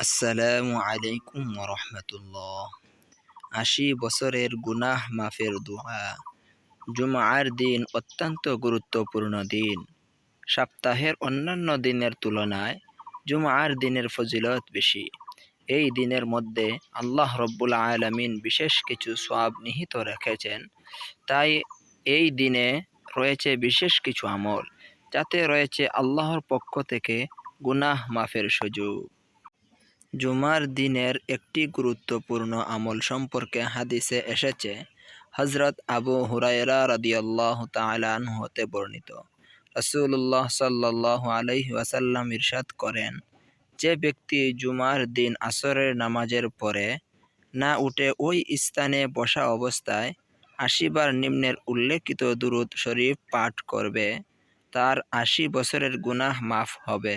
আসসালামু আলাইকুম রহমতুল্লাহ আশি বছরের গুনাহ মাফের দোয়া। জুমার দিন অত্যন্ত গুরুত্বপূর্ণ দিন। সপ্তাহের অন্যান্য দিনের তুলনায় জুমার দিনের ফজিলত বেশি। এই দিনের মধ্যে আল্লাহ রব্বুল আলমিন বিশেষ কিছু সব নিহিত রেখেছেন। তাই এই দিনে রয়েছে বিশেষ কিছু আমল, যাতে রয়েছে আল্লাহর পক্ষ থেকে গুনাহ মাফের সুযোগ। জুমার দিনের একটি গুরুত্বপূর্ণ আমল সম্পর্কে হাদিসে এসেছে। হজরত আবু হুরায়রা রদিয়াল্লাহ তালান হতে বর্ণিত। রসুল্লাহ সাল্লাহ আলহি ওয়াসাল্লাম ইরশাদ করেন, যে ব্যক্তি জুমার দিন আসরের নামাজের পরে না উঠে ওই স্থানে বসা অবস্থায় আশিবার নিম্নের উল্লেখিত দুরুদ শরীফ পাঠ করবে, তার আশি বছরের গুনাহ মাফ হবে।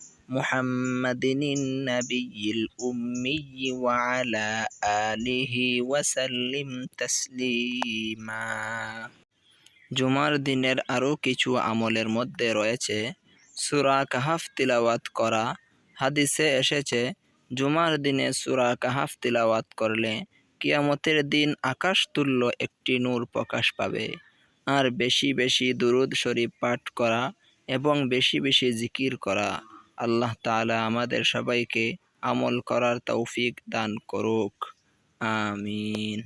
محمد النبي الأمي وعلى آله وسلم تسليما জুমার দিনের আরও কিছু আমলের মধ্যে রয়েছে সুরা কাহাফ তিলাওয়াত করা হাদিসে এসেছে জুমার দিনে সুরা কাহাফ তিলাওয়াত করলে কিয়ামতের দিন আকাশ তুল্য একটি নূর প্রকাশ পাবে আর বেশি বেশি দুরুদ শরীফ পাঠ করা এবং বেশি বেশি জিকির করা আল্লাহ তালা আমাদের সবাইকে আমল করার তৌফিক দান করুক। আমিন।